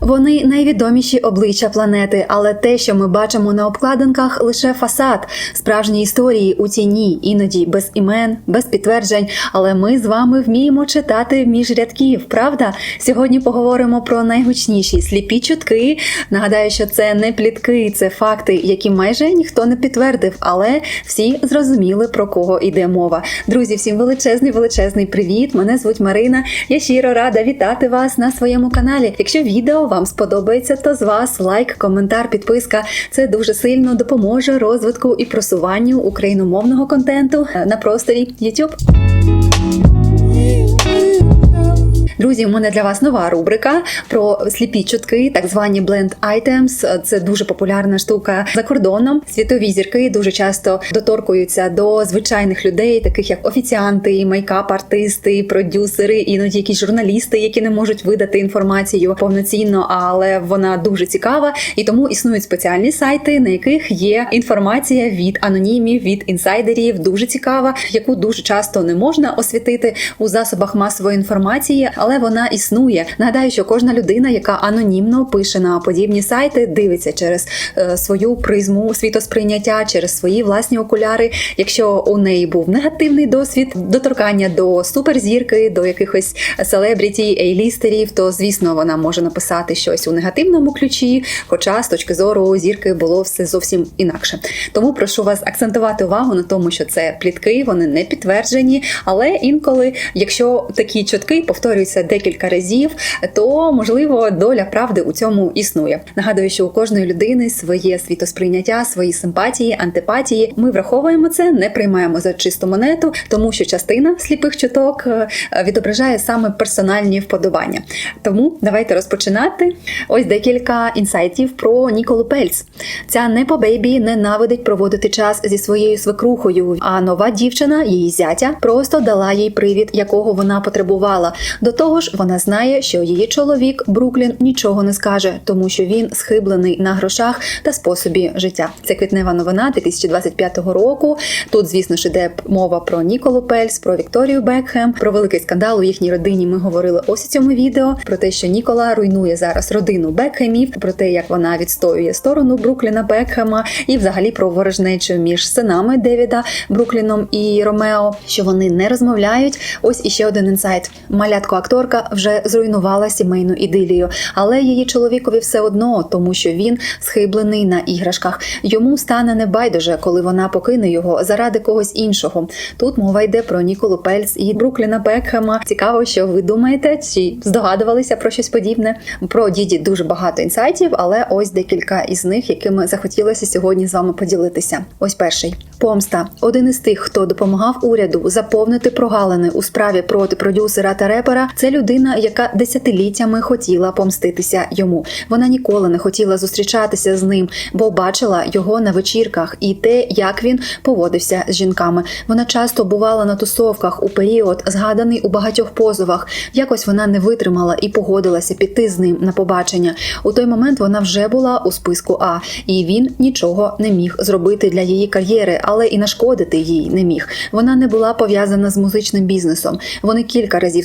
Вони найвідоміші обличчя планети, але те, що ми бачимо на обкладинках, лише фасад, справжні історії у тіні, іноді без імен, без підтверджень. Але ми з вами вміємо читати між рядків. Правда? Сьогодні поговоримо про найгучніші сліпі чутки. Нагадаю, що це не плітки, це факти, які майже ніхто не підтвердив, але всі зрозуміли про кого йде мова. Друзі, всім величезний, величезний привіт! Мене звуть Марина. Я щиро рада вітати вас на своєму каналі. Якщо відео вам сподобається, то з вас лайк, коментар, підписка. Це дуже сильно допоможе розвитку і просуванню україномовного контенту на просторі YouTube. Друзі, у мене для вас нова рубрика про сліпі чутки, так звані blend items. Це дуже популярна штука за кордоном. Світові зірки дуже часто доторкуються до звичайних людей, таких як офіціанти, мейкап-артисти, продюсери, іноді якісь журналісти, які не можуть видати інформацію повноцінно, але вона дуже цікава. І тому існують спеціальні сайти, на яких є інформація від анонімів, від інсайдерів, дуже цікава, яку дуже часто не можна освітити у засобах масової інформації, але вона існує. Нагадаю, що кожна людина, яка анонімно пише на подібні сайти, дивиться через е, свою призму світосприйняття, через свої власні окуляри. Якщо у неї був негативний досвід доторкання до суперзірки, до якихось селебріті, ейлістерів, то звісно вона може написати щось у негативному ключі. Хоча з точки зору зірки було все зовсім інакше. Тому прошу вас акцентувати увагу на тому, що це плітки, вони не підтверджені, але інколи, якщо такі чутки повторюються декілька разів, то можливо доля правди у цьому існує. Нагадую, що у кожної людини своє світосприйняття, свої симпатії, антипатії. Ми враховуємо це, не приймаємо за чисту монету, тому що частина сліпих чуток е, відображає саме персональні вподобання. Тому давайте розпочинати. Ось декілька інсайтів про Ніколу Пельц. Ця непо бейбі ненавидить проводити час зі своєю свекрухою. А нова дівчина, її зятя, просто дала їй привід, якого вона потребувала. До того ж, вона знає, що її чоловік Бруклін нічого не скаже, тому що він схиблений на грошах та способі життя. Це квітнева новина 2025 року. Тут, звісно ж, іде мова про Ніколу Пельс, про Вікторію Бекхем, про великий скандал у їхній родині. Ми говорили ось у цьому відео про те, що Нікола руйнує зараз родину Бекхемів, про те, як вона відстоює сторону Брукліна Бекхема, і взагалі про ворожнечу між синами Девіда Брукліном і Ромео, що вони не розмовляють. Ось іще один інсайт. Малятко акторка вже зруйнувала сімейну ідилію, але її чоловікові все одно, тому що він схиблений на іграшках. Йому стане небайдуже, коли вона покине його заради когось іншого. Тут мова йде про Ніколу Пельц і Брукліна Бекхема. Цікаво, що ви думаєте, чи здогадувалися про щось подібне. Про діді дуже багато інсайтів, але ось декілька із них, якими захотілося сьогодні з вами поділитися. Ось перший помста. Один із тих, хто допомагав уряду заповнити прогалини у справі проти продюсера та репера. Це людина, яка десятиліттями хотіла помститися йому. Вона ніколи не хотіла зустрічатися з ним, бо бачила його на вечірках і те, як він поводився з жінками. Вона часто бувала на тусовках у період, згаданий у багатьох позовах. Якось вона не витримала і погодилася піти з ним на побачення. У той момент вона вже була у списку А, і він нічого не міг зробити для її кар'єри, але і нашкодити їй не міг. Вона не була пов'язана з музичним бізнесом. Вони кілька разів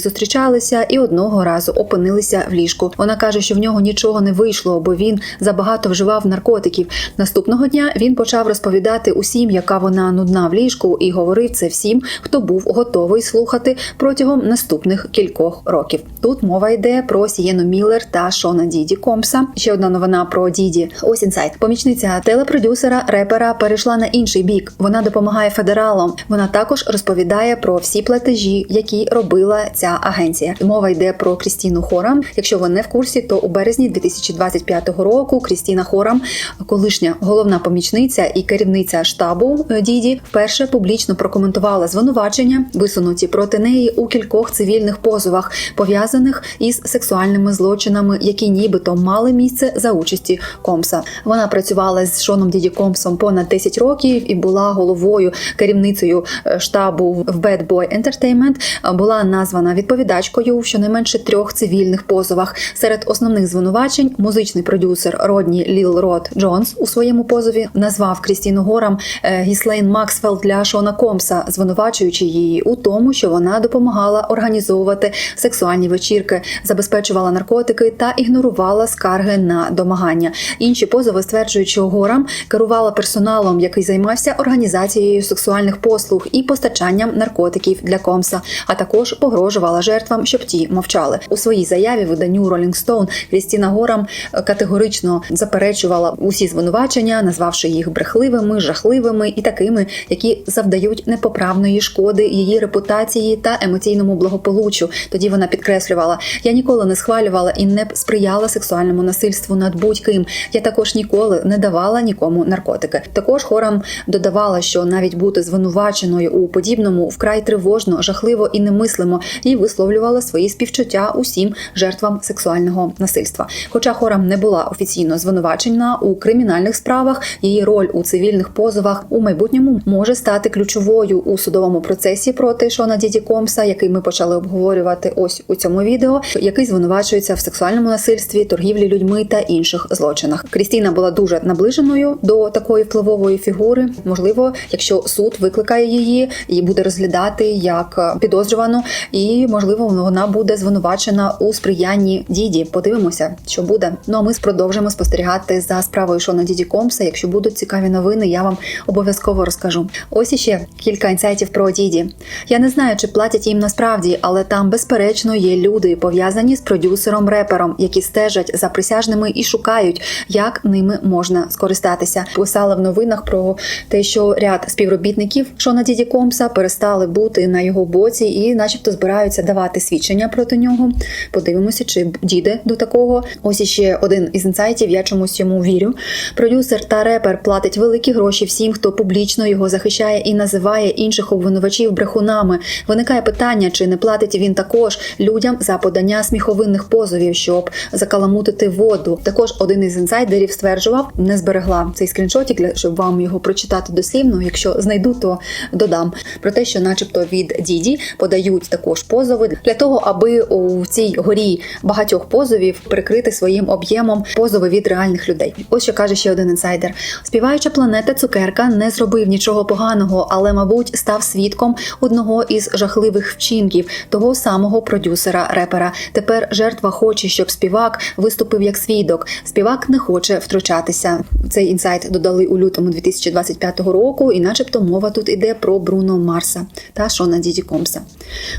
зустрічалися і одного разу опинилися в ліжку. Вона каже, що в нього нічого не вийшло, бо він забагато вживав наркотиків. Наступного дня він почав розповідати усім, яка вона нудна в ліжку, і говорив це всім, хто був готовий слухати протягом наступних кількох років. Тут мова йде про Сієну Міллер та Шона Діді Компса. Ще одна новина про Діді. Ось інсайт. Помічниця телепродюсера репера перейшла на інший бік. Вона допомагає федералам. Вона також розповідає про всі платежі, які робила ця агенція. Мова йде про Крістіну Хорам. Якщо ви не в курсі, то у березні 2025 року Крістіна Хорам, колишня головна помічниця і керівниця штабу е, Діді, вперше публічно прокоментувала звинувачення, висунуті проти неї у кількох цивільних позовах, пов'язаних із сексуальними злочинами, які нібито мали місце за участі Комса. Вона працювала з Шоном Діді Комсом понад 10 років і була головою керівницею е, штабу в Bad Boy Entertainment. Була названа відповідачкою підозрою в щонайменше трьох цивільних позовах. Серед основних звинувачень музичний продюсер Родні Ліл Рот Джонс у своєму позові назвав Крістіну Горам е, Гіслейн Максвелл для Шона Комса, звинувачуючи її у тому, що вона допомагала організовувати сексуальні вечірки, забезпечувала наркотики та ігнорувала скарги на домагання. Інші позови стверджують, що Горам керувала персоналом, який займався організацією сексуальних послуг і постачанням наркотиків для Комса, а також погрожувала жертвам, щоб ті мовчали. У своїй заяві виданню Rolling Stone Крістіна Горам е, категорично заперечувала усі звинувачення, назвавши їх брехливими, жахливими і такими, які завдають непоправної шкоди її репутації та емоційному благополуччю. Тоді вона підкреслювала: я ніколи не схвалювала і не сприяла сексуальному насильству над будь-ким. Я також ніколи не давала нікому наркотики. Також хорам додавала, що навіть бути звинуваченою у подібному вкрай тривожно, жахливо і немислимо, і висловлювала свої співчуття усім жертвам сексуального насильства. Хоча хорам не була офіційно звинувачена у кримінальних справах, її роль у цивільних позовах у майбутньому може стати ключовою у судовому процесі проти Шона Діді Комса, який ми почали обговорювати ось у цьому відео, який звинувачується в сексуальному насильстві, торгівлі людьми та інших злочинах. Крістіна була дуже наближеною до такої впливової фігури. Можливо, якщо суд викликає її і буде розглядати як підозрювану, і можливо вона буде звинувачена у сприянні діді. Подивимося, що буде. Ну а ми продовжимо спостерігати за справою Шона Діді Комса. Якщо будуть цікаві новини, я вам обов'язково розкажу. Ось іще кілька інсайтів про діді. Я не знаю, чи платять їм насправді, але там безперечно є люди, пов'язані з продюсером-репером, які стежать за присяжними і шукають, як ними можна скористатися. Писала в новинах про те, що ряд співробітників Шона Діді Комса перестали бути на його боці і, начебто, збираються давати свідчення проти нього. Подивимося, чи діде до такого. Ось іще один із інсайтів. Я чомусь йому вірю. Продюсер та репер платить великі гроші всім, хто публічно його захищає і називає інших обвинувачів брехунами. Виникає питання, чи не платить він також людям за подання сміховинних позовів, щоб закаламутити воду. Також один із інсайдерів стверджував, не зберегла цей скріншотик, для- щоб вам його прочитати дослівно. Якщо знайду, то додам про те, що, начебто, від діді подають також позови для того, аби у цій горі багатьох позовів прикрити своїм об'ємом позови від реальних людей. Ось що каже ще один інсайдер: співаюча планета Цукерка не зробив нічого поганого, але, мабуть, став свідком одного із жахливих вчинків того самого продюсера репера. Тепер жертва хоче, щоб співак виступив як свідок. Співак не хоче втручатися. Цей інсайт додали у лютому 2025 року, і, начебто, мова тут іде про Бруно Марса та Шона Діді Комса.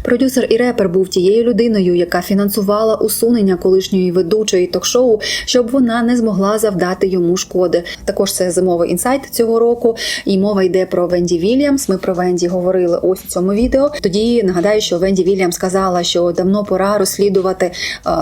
Продюсер і репер був тією людиною, яка фінансувала усунення колишньої ведучої ток-шоу, щоб вона не змогла завдати йому шкоди. Також це зимовий інсайт цього року, і мова йде про Венді Вільямс. Ми про Венді говорили ось у цьому відео. Тоді нагадаю, що Венді Вільямс сказала, що давно пора розслідувати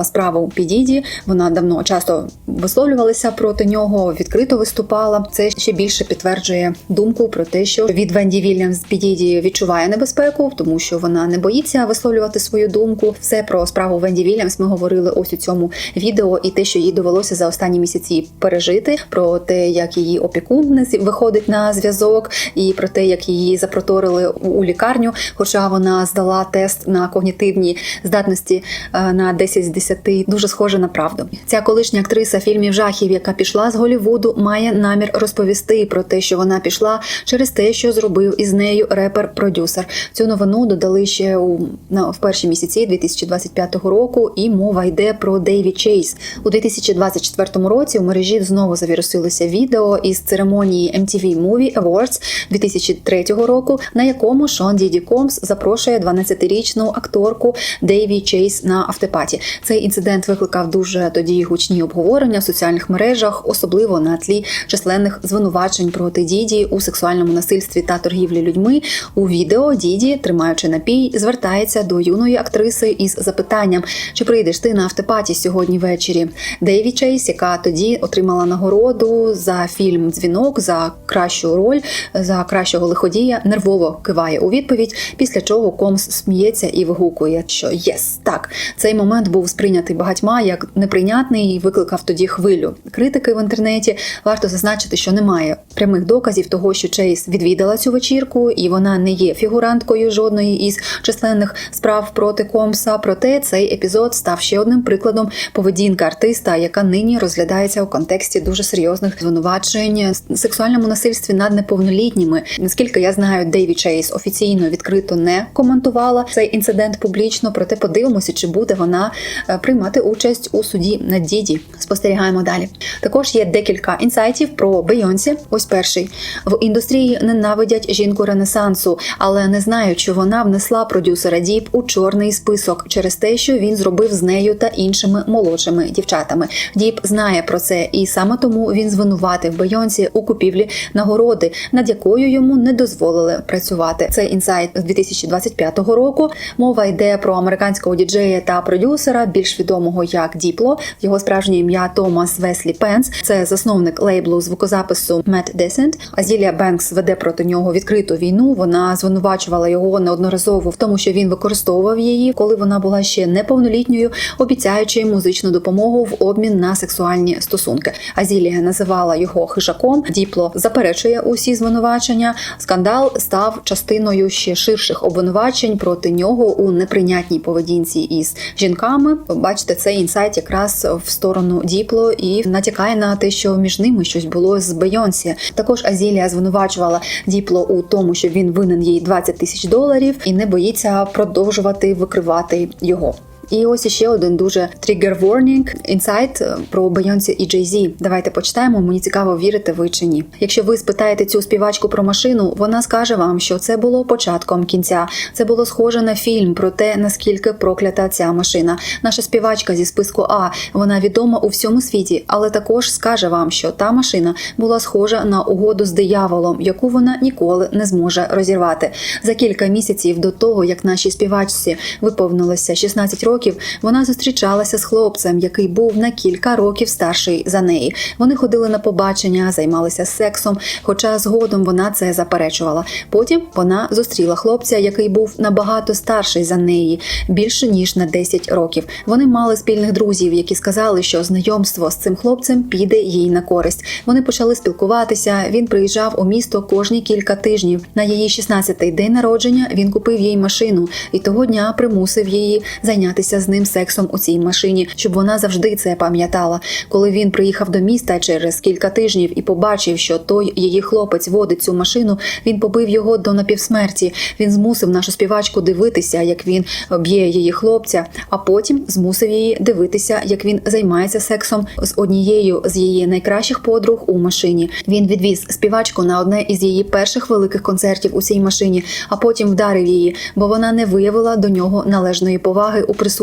справу Підіді. Вона давно часто висловлювалася проти нього, відкрито виступала. Це ще більше підтверджує думку про те, що від Венді Вільямс Підіді відчуває небезпеку, тому що вона не боїться висловлювати свою думку. Все про справу Венді Вільямс ми говорили ось у цьому відео, і те, що їй довелося за останні місяці пережити, про те, як її опікун виходить на зв'язок, і про те, як її запроторили у у лікарню, хоча вона здала тест на когнітивні здатності е, на 10 з 10, дуже схоже на правду. Ця колишня актриса фільмів жахів, яка пішла з Голівуду, має намір розповісти про те, що вона пішла через те, що зробив із нею репер-продюсер. Цю новину додали ще у на в перші місяці 2025 року, і мова йде про Дейві Чейз. У 2024 році у мережі знову завірусилося відео із церемонії MTV Movie Awards 2003 року, на якому Шон Діді Комс запрошує 12-річну акторку Дейві Чейз на автопаті. Цей інцидент викликав дуже тоді гучні обговорення в соціальних мережах, особливо на тлі численних звинувачень проти Діді у сексуальному насильстві та торгівлі людьми. У відео Діді, тримаючи напій, звертається до юної актриси із запитанням: чи прийдеш ти на автопаті сьогодні ввечері? Дейві Чейз, яка тоді отримала нагороду за фільм Дзвінок за кращу роль, за кращого лиходія, нервово киває у відповідь. Після чого Комс сміється і вигукує, що єс, так цей момент був сприйнятий багатьма як неприйнятний і викликав тоді хвилю критики в інтернеті. Варто зазначити, що немає прямих доказів того, що Чейз відвідала цю вечірку, і вона не є фігуранткою жодної із численних справ проти Комса. Проте цей епізод став ще одним прикладом поведінки артиста, яка нині розглядається у контексті дуже серйозних звинувачень сексуальному насильстві над неповнолітніми. Наскільки я знаю, Дейві Чейз офіційно відкрито не коментувала цей інцидент публічно. Проте подивимося, чи буде вона е, приймати участь у суді на діді. Спостерігаємо далі. Також є декілька інсайтів про Бейонсі. Ось перший в індустрії ненавидять жінку Ренесансу, але не знають, що вона внесла продюсера Діп у чорний список через те, що він зробив з нею та іншими молодшими дівчатами. Діп знає про це, і саме тому він звинуватив Бейонсі у купівлі нагороди, над якою йому не дозволили працювати. Це інсайт з 2025 року. Мова йде про американського діджея та продюсера, більш відомого як Діпло. Його справжнє ім'я Томас Веслі Пенс. Це засновник лейблу звукозапису Mad Descent. Азілія Бенкс веде проти нього відкриту війну. Вона звинувачувала його неодноразово в тому, що він використовував її, коли вона була ще неповнолітньою, обіцяючи музичну допомогу в обмін на сексуальні стосунки. Азілія називала його хижаком. Діпло заперечує усі звинувачення. Скандал став частиною ще ширших обвинувачень проти нього у неприйнятній поведінці із жінками. Бачите, цей інсайт якраз в сторону Діпло і натякає на те, що між ними щось було з Бейонсі. Також Азілія звинувачувала Діпло у тому, що він винен їй 20 тисяч доларів і не боїться продовжувати викривати його. І ось іще один дуже trigger warning, інсайт про Бейонсі і Jay-Z. Давайте почитаємо. Мені цікаво, вірите ви чи ні. Якщо ви спитаєте цю співачку про машину, вона скаже вам, що це було початком кінця. Це було схоже на фільм про те, наскільки проклята ця машина. Наша співачка зі списку А вона відома у всьому світі, але також скаже вам, що та машина була схожа на угоду з дияволом, яку вона ніколи не зможе розірвати. За кілька місяців до того, як нашій співачці виповнилося 16 років років вона зустрічалася з хлопцем, який був на кілька років старший за неї. Вони ходили на побачення, займалися сексом, хоча згодом вона це заперечувала. Потім вона зустріла хлопця, який був набагато старший за неї, більше ніж на 10 років. Вони мали спільних друзів, які сказали, що знайомство з цим хлопцем піде їй на користь. Вони почали спілкуватися. Він приїжджав у місто кожні кілька тижнів. На її 16-й день народження він купив їй машину і того дня примусив її зайнятися з ним сексом у цій машині, щоб вона завжди це пам'ятала. Коли він приїхав до міста через кілька тижнів і побачив, що той її хлопець водить цю машину, він побив його до напівсмерті. Він змусив нашу співачку дивитися, як він б'є її хлопця, а потім змусив її дивитися, як він займається сексом з однією з її найкращих подруг у машині. Він відвіз співачку на одне із її перших великих концертів у цій машині, а потім вдарив її, бо вона не виявила до нього належної поваги у присутності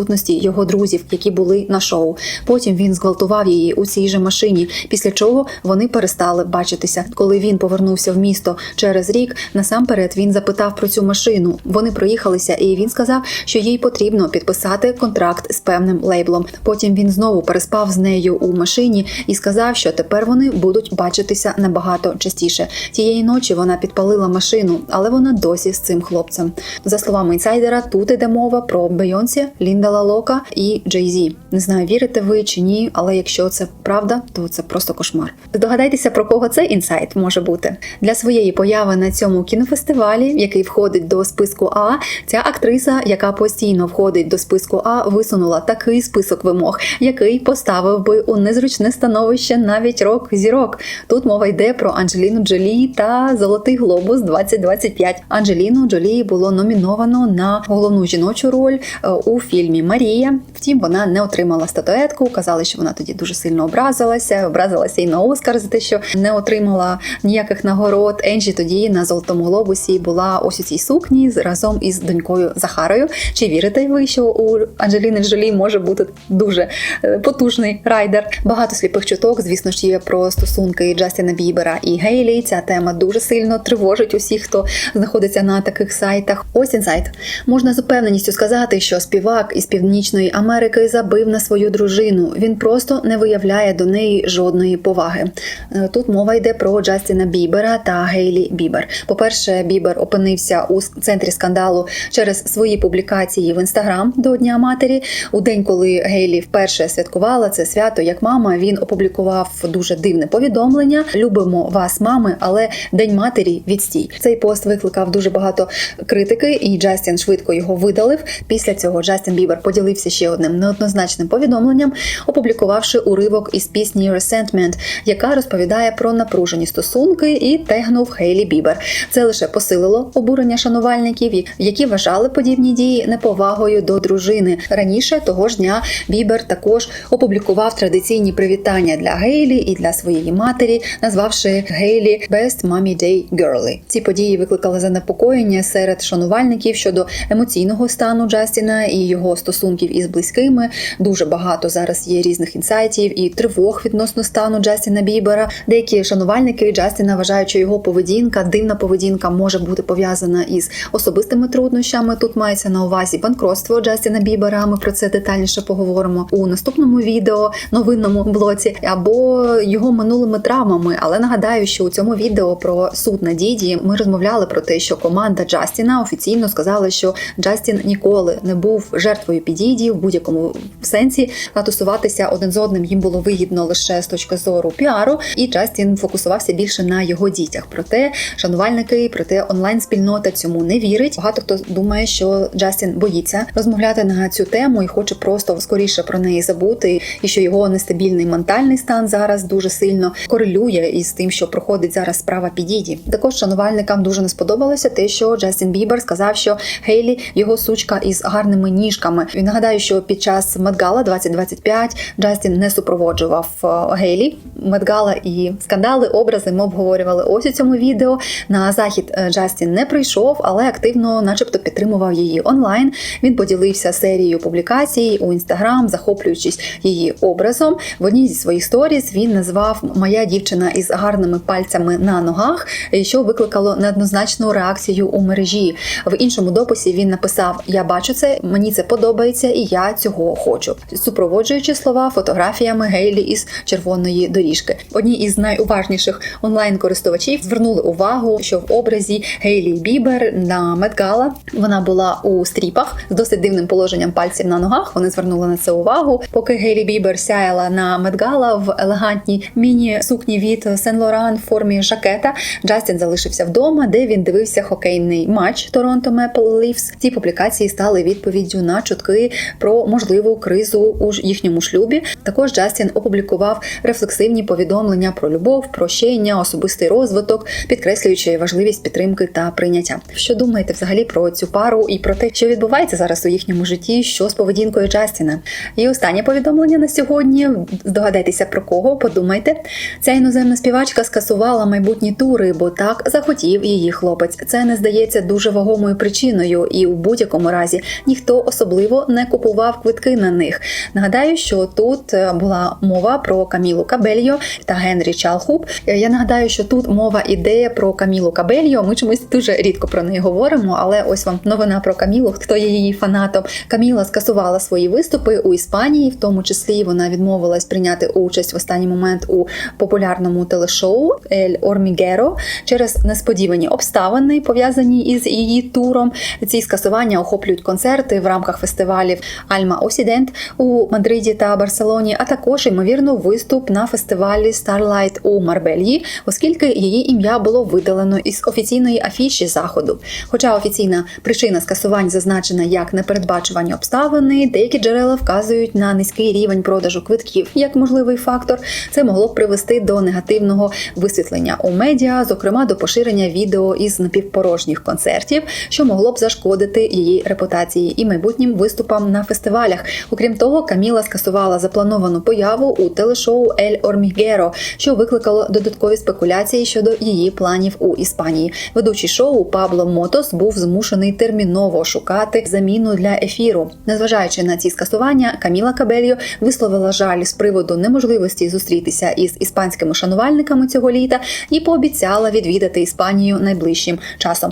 його друзів, які були на шоу. Потім він зґвалтував її у цій же машині, після чого вони перестали бачитися. Коли він повернувся в місто через рік, насамперед він запитав про цю машину. Вони проїхалися, і він сказав, що їй потрібно підписати контракт з певним лейблом. Потім він знову переспав з нею у машині і сказав, що тепер вони будуть бачитися набагато частіше. Тієї ночі вона підпалила машину, але вона досі з цим хлопцем. За словами інсайдера, тут іде мова про Бейонсі, Лінда Лалока і Джей Зі. Не знаю, вірите ви чи ні, але якщо це правда, то це просто кошмар. Здогадайтеся, про кого цей інсайт може бути для своєї появи на цьому кінофестивалі, який входить до списку А. Ця актриса, яка постійно входить до списку А, висунула такий список вимог, який поставив би у незручне становище навіть рок зірок. Тут мова йде про Анджеліну Джолі та Золотий Глобус 2025. Анджеліну Джолі було номіновано на головну жіночу роль е, у фільмі Марія. Втім, вона не отримала статуетку. Казали, що вона тоді дуже сильно образилася. Образилася і на Оскар за те, що не отримала ніяких нагород. Енджі тоді на золотому глобусі була ось у цій сукні разом із донькою Захарою. Чи вірите ви, що у Анджеліни Джолі може бути дуже е, потужний райдер? Багато сліпих чуток, звісно ж, є про стосунки Джастіна Бібера і Гейлі. Ця тема дуже сильно тривожить усіх, хто знаходиться на таких сайтах. Ось інсайт. Можна з упевненістю сказати, що співак із Північної Америки забив на свою дружину. Він просто не виявляє до неї жодної поваги. Е, Тут мова йде про Джастіна Бібера та Гейлі Бібер. По-перше, Бібер опинився у центрі скандалу через свої публікації в інстаграм до Дня матері. У день, коли Гейлі вперше святкувала це свято як мама, він опублікував дуже дивне повідомлення: Любимо вас, мами, але День матері відстій. Цей пост викликав дуже багато критики, і Джастін швидко його видалив. Після цього Джастін Бібер поділився ще одним неоднозначним повідомленням, опублікувавши уривок із пісні Resentment, яка розповідає про напружені стосунки і тегнув Хейлі Бібер. Це лише посилило обурення шанувальників, які вважали подібні дії неповагою до дружини. Раніше того ж дня Бібер також опублікував традиційні привітання для Гейлі і для своєї матері, назвавши Гейлі Best Mommy Day Girly. Ці події викликали занепокоєння серед шанувальників щодо емоційного стану Джастіна і його стосунків із близькими. Дуже багато зараз є різних інсайтів і тривог відносно стану Джастіна Бібера. Деякі шанувальники Джастіна вважають, що його поведінка, дивна поведінка може бути пов'язана із особистими труднощами. Тут мається на увазі банкротство Джастіна Бібера. Ми про це детальніше поговоримо у наступному відео, новинному блоці, або його минулими травмами. Але нагадаю, що у цьому відео про суд на Діді ми розмовляли про те, що команда Джастіна офіційно сказала, що Джастін ніколи не був жертвою підіді в будь-якому сенсі. А тусуватися один з одним їм було вигідно лише з точки зору піару, і Джастін фокусувався більше на його дітях. Проте шанувальники, проте онлайн-спільнота цьому не вірить. Багато хто думає, що Джастін боїться розмовляти на цю тему і хоче просто скоріше про неї забути, і що його нестабільний ментальний стан зараз дуже сильно корелює із тим, що проходить зараз справа підіді. Також шанувальникам дуже не сподобалося те, що Джастін Бібер сказав, що Гейлі його сучка із гарними ніжками. І нагадаю, що під час Медгала 2025 Джастін не супроводжував е, Гейлі. Медгала і скандали, образи ми обговорювали ось у цьому відео. На захід е, Джастін не прийшов, але активно, начебто, підтримував її онлайн. Він поділився серією публікацій у інстаграм, захоплюючись її образом. В одній зі своїх сторіс він назвав Моя дівчина із гарними пальцями на ногах, що викликало неоднозначну реакцію у мережі. В іншому дописі він написав: Я бачу це, мені це подобається, і я цього хочу. Супроводжуючи слова фотографіями Гейлі із червоної доріжки. Одні із найуважніших онлайн-користувачів звернули увагу, що в образі Гейлі Бібер на Медгала вона була у стріпах з досить дивним положенням пальців на ногах. Вони звернули на це увагу. Поки Гейлі Бібер сяяла на Медгала в елегантній міні-сукні від Сен Лоран в формі жакета. Джастін залишився вдома, де він дивився хокейний матч Торонто Maple Leafs. Ці публікації стали відповіддю на чутки про можливу кризу у їхньому шлюбі. Також Джастін опублікував рефлексивні повідомлення про любов, прощення, особистий розвиток, підкреслюючи важливість підтримки та прийняття. Що думаєте взагалі про цю пару і про те, що відбувається зараз у їхньому житті, що з поведінкою Джастіна? І останнє повідомлення на сьогодні. Здогадайтеся про кого, подумайте. Ця іноземна співачка скасувала майбутні тури, бо так захотів її хлопець. Це не здається дуже вагомою причиною, і у будь-якому разі ніхто особливо не купував квитки на них. Нагадаю, що тут е, була мова про Камілу Кабельо та Генрі Чалхуб. Е, Я нагадаю, що тут мова іде про Камілу Кабельо. Ми чомусь дуже рідко про неї говоримо, але ось вам новина про Камілу. Хто є її фанатом? Каміла скасувала свої виступи у Іспанії, в тому числі вона відмовилась прийняти участь в останній момент у популярному телешоу Ель Ормігеро через несподівані обставини, пов'язані із її туром. Ці скасування охоплюють концерти в рамках фестивалів Альма Осідент у Мадриді та Барселоні, а також ймовірно виступ на фестивалі Starlight у Марбельї, оскільки її ім'я було видалено із офіційної афіші заходу. Хоча офіційна причина скасувань зазначена як непередбачувані обставини, деякі джерела вказують на низький рівень продажу квитків як можливий фактор. Це могло б привести до негативного висвітлення у медіа, зокрема до поширення відео із напівпорожніх концертів, що могло б зашкодити її репутації і майбутнім виступам на фестивалях. Окрім того, Каміла скасувала заплановану появу у телешоу Ель Ормігеро, що викликало додаткові спекуляції щодо її планів у Іспанії. Ведучий шоу Пабло Мотос був змушений терміново шукати заміну для ефіру. Незважаючи на ці скасування, Каміла Кабельо висловила жаль з приводу неможливості зустрітися із іспанськими шанувальниками цього літа і пообіцяла відвідати Іспанію найближчим часом.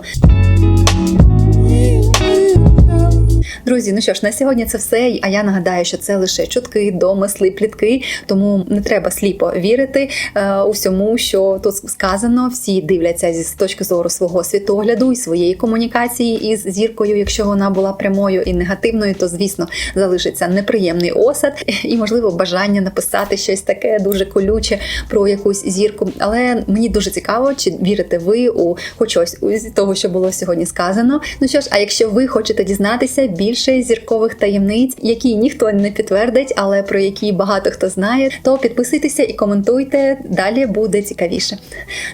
Друзі, ну що ж, на сьогодні це все. А я нагадаю, що це лише чутки, домисли, плітки, тому не треба сліпо вірити е, усьому, що тут сказано. Всі дивляться з точки зору свого світогляду і своєї комунікації із зіркою. Якщо вона була прямою і негативною, то звісно залишиться неприємний осад і, можливо, бажання написати щось таке дуже колюче про якусь зірку. Але мені дуже цікаво, чи вірите ви у хоч щось з того, що було сьогодні сказано. Ну що ж, а якщо ви хочете дізнатися більше зіркових таємниць, які ніхто не підтвердить, але про які багато хто знає, то підписуйтеся і коментуйте. Далі буде цікавіше.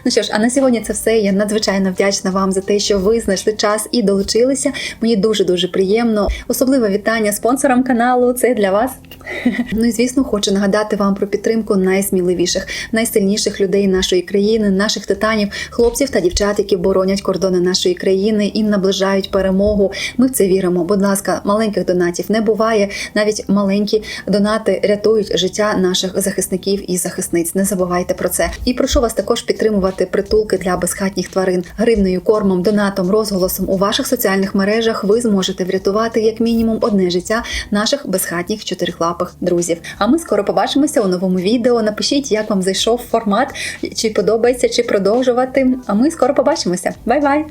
Ну що ж, а на сьогодні це все. Я надзвичайно вдячна вам за те, що ви знайшли час і долучилися. Мені дуже дуже приємно. Особливе вітання спонсорам каналу. Це для вас. Ну і звісно, хочу нагадати вам про підтримку найсміливіших, найсильніших людей нашої країни, наших титанів, хлопців та дівчат, які боронять кордони нашої країни і наближають перемогу. Ми в це віримо. Будь ласка, маленьких донатів не буває. Навіть маленькі донати рятують життя наших захисників і захисниць. Не забувайте про це. І прошу вас також підтримувати притулки для безхатніх тварин гривнею, кормом, донатом, розголосом у ваших соціальних мережах. Ви зможете врятувати як мінімум одне життя наших безхатніх чотирихлапих друзів. А ми скоро побачимося у новому відео. Напишіть, як вам зайшов формат, чи подобається, чи продовжувати. А ми скоро побачимося. Бай-бай!